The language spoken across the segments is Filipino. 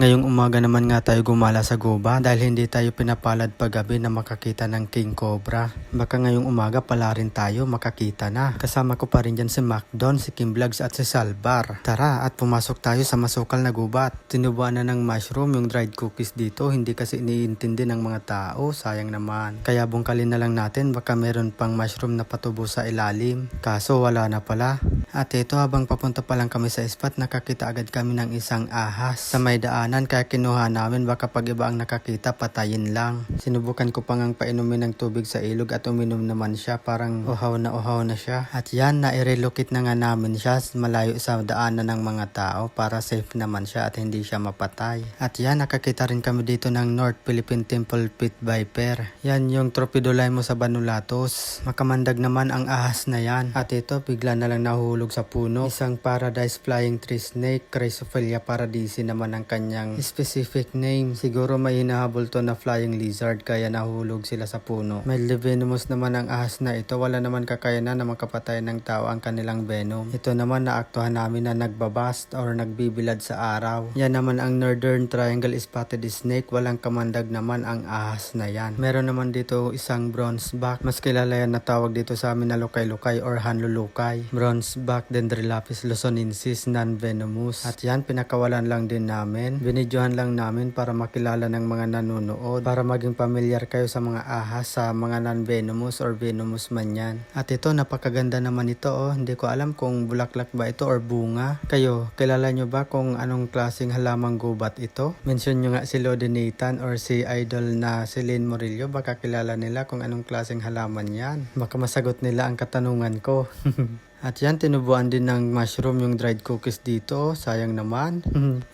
Ngayong umaga naman nga tayo gumala sa guba dahil hindi tayo pinapalad paggabi na makakita ng King Cobra. Baka ngayong umaga pala rin tayo makakita na. Kasama ko pa rin dyan si Macdon, si Kim Vlogs at si Salbar. Tara at pumasok tayo sa masukal na gubat. Tinubuan na ng mushroom yung dried cookies dito. Hindi kasi iniintindi ng mga tao. Sayang naman. Kaya bungkalin na lang natin baka meron pang mushroom na patubo sa ilalim. Kaso wala na pala. At ito habang papunta pa lang kami sa spot nakakita agad kami ng isang ahas sa may daanan kaya kinuha namin baka pag iba ang nakakita patayin lang. Sinubukan ko pang ang painumin ng tubig sa ilog at uminom naman siya parang uhaw na uhaw na siya. At yan na-relocate na nga namin siya malayo sa daanan ng mga tao para safe naman siya at hindi siya mapatay. At yan nakakita rin kami dito ng North Philippine Temple Pit Viper. Yan yung tropidolay mo sa Banulatos. Makamandag naman ang ahas na yan. At ito bigla na lang nahulog sa puno. Isang paradise flying tree snake, Chrysophilia paradisi naman ang kanyang specific name. Siguro may hinahabol to na flying lizard kaya nahulog sila sa puno. May venomous naman ang ahas na ito. Wala naman kakayanan na makapatay ng tao ang kanilang venom. Ito naman naaktuhan namin na nagbabast or nagbibilad sa araw. Yan naman ang Northern Triangle Spotted Snake. Walang kamandag naman ang ahas na yan. Meron naman dito isang bronze back. Mas kilala yan na tawag dito sa amin na lukay-lukay or hanlulukay. Bronze back Dendrelapis luzonensis non-venomous. At yan pinakawalan lang din namin. Binidyohan lang namin para makilala ng mga nanonood. Para maging familiar kayo sa mga ahas sa mga non-venomous or venomous man yan. At ito napakaganda naman ito oh. Hindi ko alam kung bulaklak ba ito or bunga. Kayo, kilala nyo ba kung anong klaseng halamang gubat ito? Mention nyo nga si Lodenitan or si idol na si Lynn Morillo. Baka kilala nila kung anong klaseng halaman yan. Baka masagot nila ang katanungan ko. At yan, tinubuan din ng mushroom yung dried cookies dito. Sayang naman.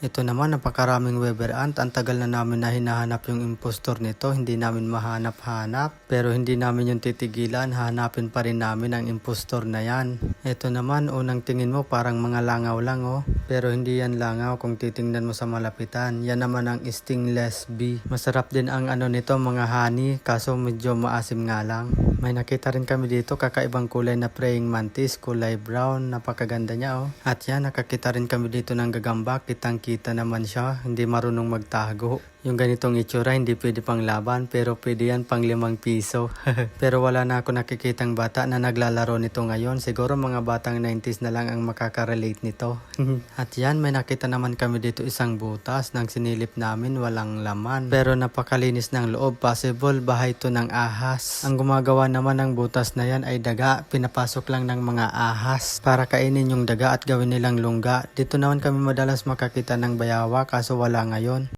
Ito naman, napakaraming Weber ant. Ang tagal na namin na hinahanap yung impostor nito. Hindi namin mahanap-hanap. Pero hindi namin yung titigilan. Hanapin pa rin namin ang impostor na yan. Ito naman, unang tingin mo parang mga langaw lang oh. Pero hindi yan langaw kung titingnan mo sa malapitan. Yan naman ang stingless bee. Masarap din ang ano nito, mga honey. Kaso medyo maasim nga lang. May nakita rin kami dito, kakaibang kulay na praying mantis, kulay brown, napakaganda niya oh. At yan, nakakita rin kami dito ng gagamba, kitang kita naman siya, hindi marunong magtago. Yung ganitong itsura, hindi pwede pang laban, pero pwede yan pang limang piso. pero wala na ako nakikitang bata na naglalaro nito ngayon. Siguro mga batang 90s na lang ang makaka-relate nito. At yan, may nakita naman kami dito isang butas nang sinilip namin, walang laman. Pero napakalinis ng loob, possible bahay to ng ahas. Ang gumagawa naman ng butas na yan ay daga, pinapasok lang ng mga ahas para kainin yung daga at gawin nilang lungga. Dito naman kami madalas makakita ng bayawa kaso wala ngayon.